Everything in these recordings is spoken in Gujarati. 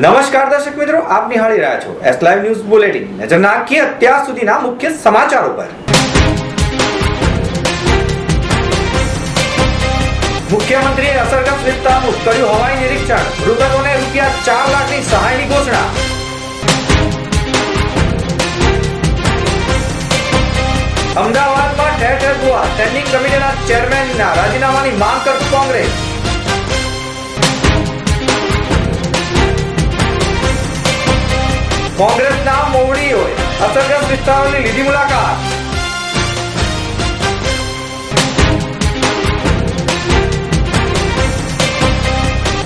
નમસ્કાર દર્શક મિત્રો, આપ નિહાળી રહ્યા છો એસ લાઈવ ન્યૂઝ બુલેટિન નજર નાખીએ અત્યાર સુધીના મુખ્ય સમાચારો પર. મુખ્યમંત્રીએ અસરગ્રસ્ત વિસ્તારનું કર્યું હવાઈ નિરીક્ષણ. મૃતકોને રૂપિયા ચાર લાખની સહાયની ઘોષણા. અમદાવાદમાં ઠેર ઠેર ગોવા સ્ટેન્ડિંગ કમિટીના ચેરમેનના રાજીનામાની માંગ કરતું કોંગ્રેસ. કોંગ્રેસના મોવડીઓએ અસરગ્રસ્ત વિસ્તારોની લીધી મુલાકાત.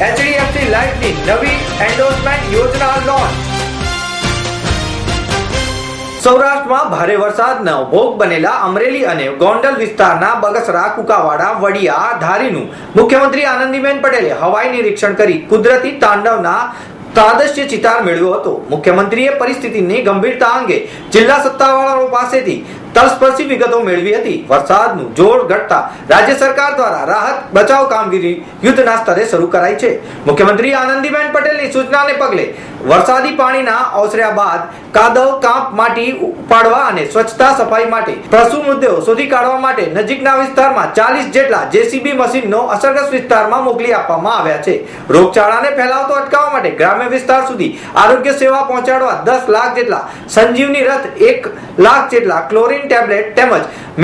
એચડીએફસી લાઇફની નવી એન્ડોર્સમેન્ટ યોજના લોન્ચ સૌરાષ્ટ્રમાં ભારે વરસાદનો ભોગ બનેલા અમરેલી અને ગોંડલ વિસ્તારના બગસરા, કુકાવાડા, વડિયા, ધારીનું મુખ્યમંત્રી આનંદીબેન પટેલે હવાઈ નિરીક્ષણ કરી કુદરતી તાંડવના તાદશ્ય ચિતાર મેળવ્યો હતો. મુખ્યમંત્રીએ પરિસ્થિતિની ગંભીરતા અંગે જિલ્લા સત્તાવાળાઓ પાસેથી તલસ્પર્શી વિગતો મેળવી હતી. વરસાદનું જોર ઘટતા રાજ્ય સરકાર દ્વારા રાહત બચાવ કામગીરી યુદ્ધના સ્તરે શરૂ કરાઈ છે. મુખ્યમંત્રી આનંદીબેન પટેલની સૂચનાને પગલે વરસાદી પાણીના ઓસર્યા બાદ કાદવ કાંપ માટી ઉપાડવા અને સ્વચ્છતા સફાઈ માટે પશુ મૃતદેહો શોધી કાઢવા માટે નજીકના વિસ્તારમાં ચાલીસ જેટલા જેસીબી મશીનનો અસરગ્રસ્ત વિસ્તારમાં મોકલી આપવામાં આવ્યા છે. રોગચાળાને ફેલાવતો અટકાવવા માટે ગ્રામ્ય વિસ્તાર સુધી આરોગ્ય સેવા પહોંચાડવા દસ લાખ જેટલા સંજીવની રથ, એક લાખ જેટલા ક્લોરીન ટેબ્લેટ તેમજ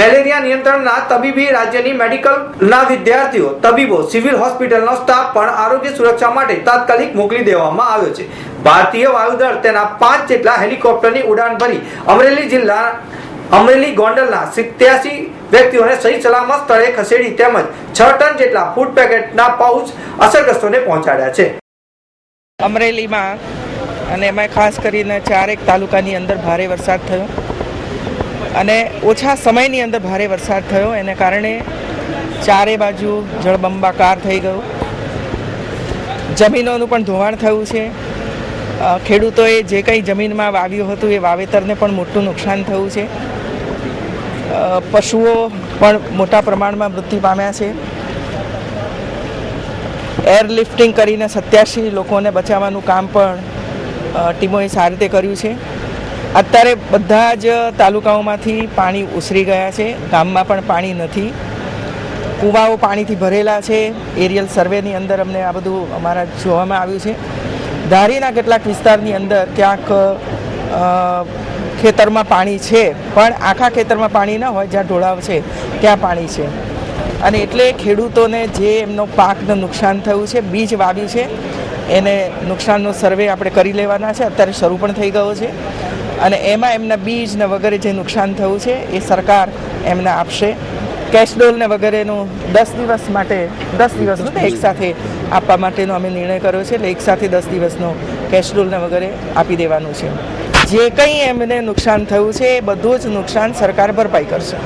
મેલેરિયા નિયંત્રણના તબીબી રાજ્યની મેડિકલના વિદ્યાર્થીઓ, તબીબો સિવિલ હોસ્પિટલનો સ્ટાફ પણ આરોગ્ય સુરક્ષા માટે તાત્કાલિક મોકલી દેવામાં આવ્યો છે. ભારતીય વાયુદળ તેના પાંચ જેટલા હેલિકોપ્ટરની ઉડાન ભરી અમરેલી જિલ્લા, અમરેલી ગોંડલના સિત્યાસી વ્યક્તિઓને સહી સલામત સ્થળે ખસેડી તેમજ છ ટન જેટલા ફૂડ પેકેટના પાઉચ અસરગ્રસ્તોને પહોંચાડ્યા છે. અમરેલીમાં અને એમાં ખાસ કરીને ચારેક તાલુકાની અંદર ભારે વરસાદ થયો. અને ઓછા સમયની અંદર ભારે વરસાદ થયો. એને કારણે ચારે બાજુ જળબંબાકાર થઈ ગયું. જમીનોનું પણ ધોવાણ થયું છે. ખેડૂતોએ જે કંઈ જમીનમાં વાવ્યું હતું એ વાવેતરને પણ મોટું નુકસાન થયું છે. પશુઓ પણ મોટા પ્રમાણમાં મૃત્યુ પામ્યા છે. એરલિફ્ટિંગ કરીને સત્યાસી લોકોને બચાવવાનું કામ પણ ટીમોએ સારી રીતે કર્યું છે. અત્યારે બધા જ તાલુકાઓમાંથી પાણી ઉસરી ગયા છે. ગામમાં પણ પાણી નથી. કૂવાઓ પાણીથી ભરેલા છે. એરિયલ સર્વેની અંદર અમને આ બધું અમારા જોવામાં આવ્યું છે. ધારીના કેટલાક વિસ્તારની અંદર ક્યાંક ખેતરમાં પાણી છે, પણ આખા ખેતરમાં પાણી ન હોય જ્યાં ઢોળાવ છે, ત્યાં પાણી છે. અને એટલે ખેડૂતોને જે એમનો પાકને નુકસાન થયું છે, બીજ વાવ્યું છે, એને નુકસાનનો સર્વે આપણે કરી લેવાના છે. અત્યારે શરૂ પણ થઈ ગયો છે. અને એમાં એમના બીજ ને વગેરે જે નુકસાન થયું છે, એ સરકાર એમને આપશે. કેશડોલ ને વગેરેનું દસ દિવસ માટે, દસ દિવસનું એક સાથે આપવા માટેનો અમે નિર્ણય કર્યો છે, એટલે એક સાથે દસ દિવસનો કેશડોલ ને વગેરે આપી દેવાનું છે. જે કંઈ એમને નુકસાન થયું છે, એ બધું જ નુકસાન સરકાર ભરપાઈ કરશે.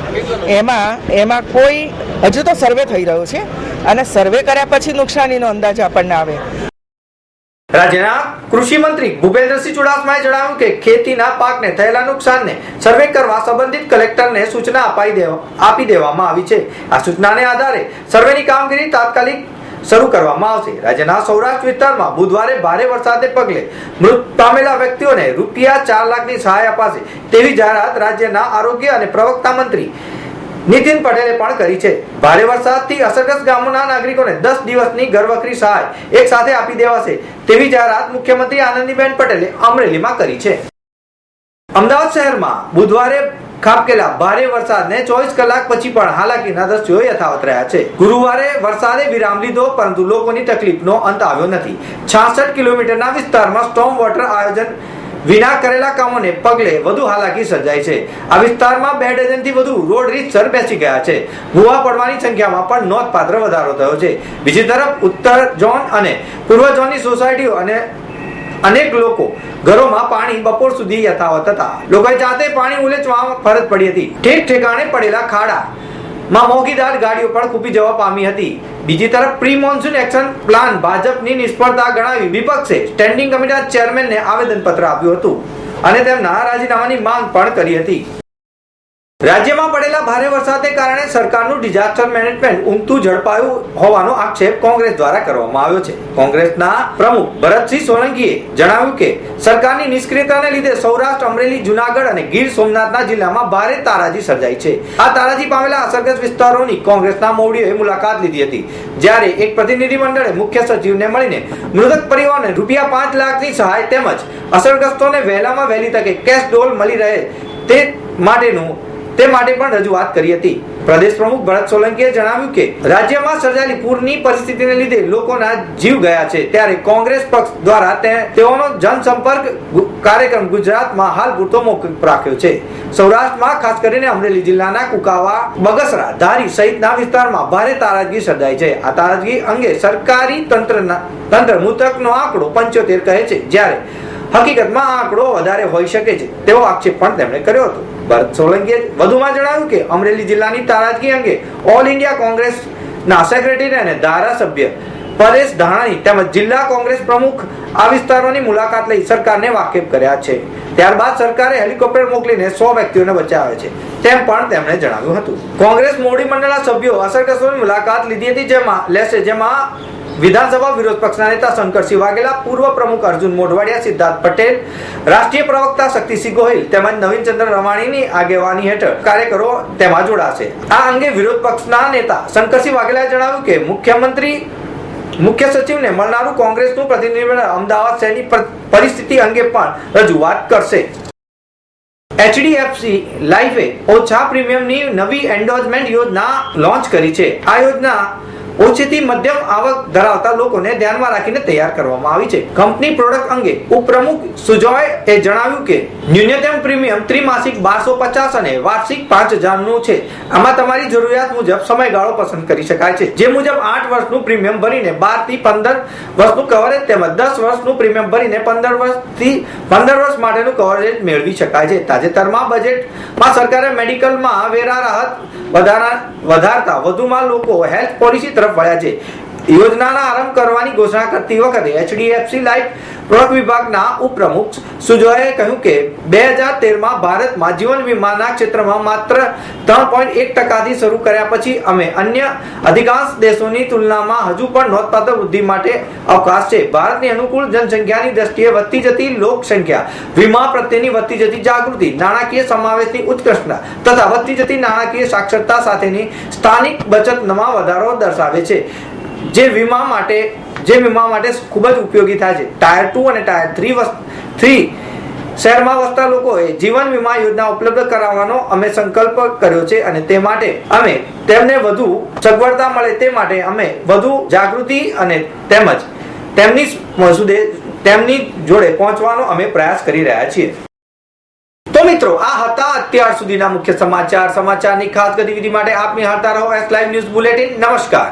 એમાં એમાં કોઈ, હજુ તો સર્વે થઈ રહ્યો છે, અને સર્વે કર્યા પછી નુકસાનીનો અંદાજ આપણને આવે. રાજ્યના કૃષિ મંત્રી ભૂપેન્દ્રસિંહ ચુડાસમાએ જણાવ્યું કે ખેતીના પાકને થયેલા નુકસાનને સર્વે કરવા સંબંધિત કલેક્ટરને સૂચના અપાઈ દેવા, આપી દેવામાં આવી છે. આ સૂચનાને આધારે સર્વેની કામગીરી તાત્કાલિક શરૂ કરવામાં આવશે. રાજ્યના સૌરાષ્ટ્ર વિસ્તારમાં બુધવારે ભારે વરસાદને પગલે મૃત પામેલા વ્યક્તિઓને રૂપિયા ચાર લાખની સહાય અપાશે તેવી જાહેરાત રાજ્યના આરોગ્ય અને પ્રવક્તા મંત્રી નીતિન પટેલે પણ કરી છે. ભારે વરસાદથી અસરગ્રસ્ત ગામોના નાગરિકોને દસ દિવસની ઘરવખરી સહાય એક સાથે આપી દેવાશે તેવી જાહેરાત મુખ્યમંત્રી આનંદીબેન પટેલે અમરેલીમાં કરી છે. અમદાવાદ શહેરમાં બુધવારે ખાબકેલા ભારે વરસાદને ચોવીસ કલાક પછી પણ હાલાકીના દ્રશ્યો યથાવત રહ્યા છે. ગુરુવારે વરસાદે વિરામ લીધો, પરંતુ લોકોની તકલીફનો અંત આવ્યો નથી. છાસઠ કિલોમીટરના વિસ્તારમાં સ્ટોમ વોટર આયોજન વિના કરેલા કામોને પગલે વધુ હાલાકી સર્જાય છે. આ વિસ્તારમાં બે ડઝનથી વધુ રોડ રીતસર બેસી ગયા છે. ભૂવા પડવાની સંખ્યામાં પણ નોંધપાત્ર વધારો થયો છે. બીજી તરફ ઉત્તર ઝોન અને પૂર્વ ઝોનની સોસાયટીઓ અને અનેક લોકો ઘરોમાં પાણી બપોર સુધી યથાવત હતા. લોકોએ જાતે પાણી ઉલેચવા ફરજ પડી હતી. ઠેક ઠેકાણે પડેલા ખાડા માં મોંઘીદાર ગાડીઓ પણ ખૂપી જવા પામી હતી. બીજી તરફ પ્રી મોન્સૂન એક્શન પ્લાન ભાજપની નિષ્ફળતા ગણાવી વિપક્ષે સ્ટેન્ડિંગ કમિટીના ચેરમેનને આવેદનપત્ર આપ્યું હતું અને તેમના રાજીનામાની માંગ પણ કરી હતી. રાજ્યમાં પડેલા ભારે વરસાદને કારણે સરકારનું ડિઝાસ્ટર મેનેજમેન્ટ ઊંઘતું ઝડપાયું હોવાનો આક્ષેપ કોંગ્રેસ દ્વારા કરવામાં આવ્યો છે. કોંગ્રેસના પ્રમુખ ભરતસિંહ સોલંકીએ જણાવ્યું કે, સરકારની નિષ્ક્રિયતાને લીધે સૌરાષ્ટ્ર, અમરેલી, જુનાગઢ અને ગીર સોમનાથના જિલ્લામાં ભારે તારાજી સર્જાઈ છે. આ તારાજી પામેલા અસરગ્રસ્ત વિસ્તારોની કોંગ્રેસના મોવડીઓએ મુલાકાત લીધી હતી. જ્યારે એક પ્રતિનિધિ મંડળે મુખ્ય સચિવને મળીને મૃતક પરિવારને રૂપિયા પાંચ લાખની સહાય તેમજ અસરગ્રસ્તોને વહેલામાં વહેલી તકે કેશ ડોલ મળી રહે તે માટેનું તે માટે પણ રજૂઆત કરી હતી. પ્રદેશ પ્રમુખ ભરત સોલંકીએ જણાવ્યું કે, રાજ્યમાં સર્જાયેલી પૂરની પરિસ્થિતિને લીધે લોકોના જીવ ગયા છે. ત્યારે કોંગ્રેસ પક્ષ દ્વારા તેઓનો જનસંપર્ક કાર્યક્રમ ગુજરાતમાં હાલ પૂરતો મોકૂફ રાખ્યો છે. સૌરાષ્ટ્રમાં ખાસ કરીને અમરેલી જિલ્લાના કુકાવા, બગસરા, ધારી સહિતના વિસ્તારમાં ભારે તારાજગી સર્જાઈ છે. આ તારાજગી અંગે સરકારી તંત્રના, તંત્ર મૃતકનો આંકડો પંચોતેર કહે છે. જ્યારે હકીકતમાં આ આંકડો વધારે હોઈ શકે છે, તેવો આક્ષેપ પણ તેમણે કર્યો હતો. ભરત સોલંકીએ વધુમાં જણાવ્યું કે અમરેલી જિલ્લાની તારાજગી અંગે ઓલ ઇન્ડિયા કોંગ્રેસના સેક્રેટરી અને ધારાસભ્ય પરેશ ધાણાની તેમજ જિલ્લા કોંગ્રેસ પ્રમુખ આ વિસ્તારોની મુલાકાત લઈ સરકારને વાકેફ કર્યા છે. ત્યારબાદ સરકારે હેલિકોપ્ટર મોકલીને સો વ્યક્તિઓને બચાવ્યા છે, તેમ પણ તેમણે જણાવ્યું હતું. કોંગ્રેસ મોડી મંડળના સભ્યો અસરગ્રસ્તોની મુલાકાત લીધી હતી, જેમાં લેશે, જેમાં વિધાનસભા વિરોધ પક્ષના નેતા શંકરસિંહ વાઘેલા પૂર્વ પ્રમુખ અર્જુન મોઢવાડિયા, સિદ્ધાર્થ પટેલ, રાષ્ટ્રીય પ્રવક્તા શક્તિસિંહ ગોહિલ તેમજ નવીનચંદ્ર રવાણીની આગેવાની હેઠળ કાર્યકરો તેમાં જોડાશે. આ અંગે વિરોધ પક્ષના નેતા શંકરસિંહ વાઘેલાએ જણાવ્યું કે મુખ્યમંત્રી, મુખ્ય સચિવને મળનારું કોંગ્રેસનું પ્રતિનિધિમંડળ અમદાવાદ શહેરની પરિસ્થિતિ અંગે પણ રજૂઆત કરશે. એચડીએફસી લાઈફે ઓછા પ્રીમિયમની નવી એન્ડોર્સમેન્ટ યોજના લોન્ચ કરી છે. આ યોજના ઓછીથી મધ્યમ આવક ધરાવતા લોકોને ધ્યાનમાં રાખીને તૈયાર કરવામાં આવી છે. કંપની પ્રોડક્ટ અંગે ઉપપ્રમુખ સુજોય એ જણાવ્યું કે, ન્યૂનતમ પ્રીમિયમ ત્રિમાસિક બારસો પચાસ અને વાર્ષિક પાંચ હજારનું છે. આમાં તમારી જરૂરિયાત મુજબ સમયગાળો પસંદ કરી શકાય છે. જે મુજબ આઠ વર્ષનું પ્રીમિયમ ભરીને બારથી પંદર વર્ષનું કવરેજ તેમજ દસ વર્ષનું પ્રીમિયમ ભરીને પંદર વર્ષથી પંદર વર્ષ માટેનું કવરેજ મેળવી શકાય છે. તાજેતરમાં બજેટમાં સરકારે મેડિકલમાં વેરા રાહત વધારા વધારતા વધુમાં લોકો હેલ્થ પોલિસી તરફ વળ્યા છે યોજનાના આરંભ કરવાની ઘોષણા કરતી વખતે એચડીએફસી લાઈફ પ્રોડક્ટ વિભાગના ઉપપ્રમુખ સુજોએ કહ્યું કે બે હજાર તેરમાં ભારતમાં જીવન વીમાના ક્ષેત્રમાં માત્ર ત્રણ પોઈન્ટ એક ટકાથી શરૂ કર્યા પછી અમે અન્ય અધિકાંશ દેશોની તુલનામાં હજુ પણ નોંધપાત્ર વૃદ્ધિ માટે અવકાશ છે. ભારતની અનુકૂળ જનસંખ્યાની દ્રષ્ટિએ વધતી જતી લોક સંખ્યા વીમા પ્રત્યેની વધતી જતી જાગૃતિ, નાણાકીય સમાવેશની ઉત્કૃષ્ટતા તથા વધતી જતી નાણાકીય સાક્ષરતા સાથેની સ્થાનિક બચતમાં વધારો દર્શાવે છે. જે વીમા માટે, જે વીમા માટે ખૂબ જ ઉપયોગી થાય છે. ટાયર ટુ અને ટાયર થ્રી થ્રી શહેરમાં વસતા લોકોએ જીવન વીમા યોજના ઉપલબ્ધ કરાવવાનો અમે સંકલ્પ કર્યો છે અને તે માટે અમે તેમને વધુ સગવડતા મળે તે માટે અમે વધુ જાગૃતિ અને તેમજ તેમની સુદે તેમની જોડે પહોંચવાનો અમે પ્રયાસ કરી રહ્યા છીએ. તો મિત્રો, આ હતા અત્યાર સુધીના મુખ્ય સમાચાર. સમાચારની ખાસ ગતિવિધિ માટે આપની નિહાળતા રહો એસ લાઈવ ન્યૂઝ બુલેટિન નમસ્કાર.